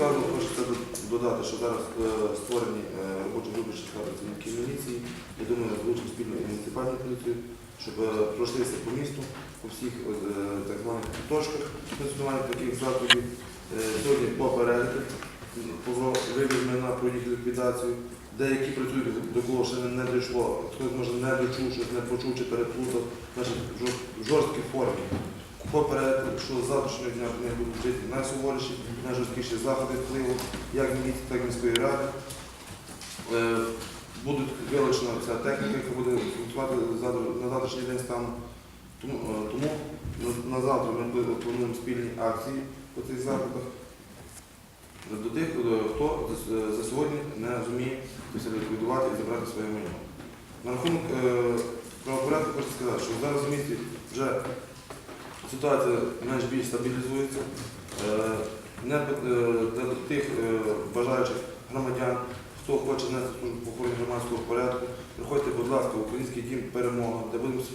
сказано, хочеться додати, що зараз е, створені е, робочі групи числа працівників міліції. Я думаю, залучимо спільно і муніципальну поліцію, щоб е, пройшлися по місту, по всіх так званих точках функціонування таких закладів. Е, Сьогодні попередити про вивід майна про ліквідацію. Деякі працюють до кого ще не, дійшло, хтось може не дочув, щось не почув чи переплутав, значить в жорсткій формі. Попередити, що завтрашнього дня не будуть вжити найсуворіші, найжорсткіші заходи впливу, як міліції, так і міської ради. Е, Будуть вилучена вся техніка, яка буде функціонувати на завтрашній день стану. Тому, е, на, завтра ми буде- плануємо спільні акції по цих заходах. До тих, хто за- сьогодні не зуміє це ліквідувати і забрати своє майно. На рахунок е, правопорядку хочу сказати, що зараз в місті вже ситуація менш більш стабілізується. Е, Не е, для тих е, бажаючих громадян, хто хоче нести службу по охороні громадського порядку, приходьте, будь ласка, в Український дім перемога, де будемо е,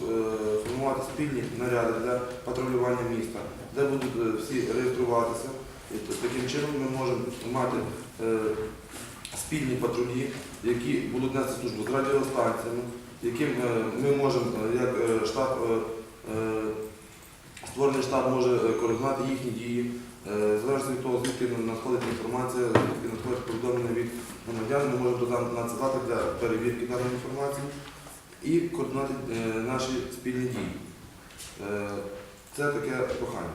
формувати спільні наряди для патрулювання міста, де будуть е, всі реєструватися. І таким чином ми можемо мати е, спільні патрулі, які будуть нести службу з радіостанціями, яким е, ми можемо, е, як е, штаб, е, е, створений штаб може е, координувати їхні дії. Е, Залежно від того, звідки надходить інформація, звідки надходить повідомлення від громадян, ми можемо надсилати для перевірки даної інформації і координувати е, наші спільні дії. Це таке прохання.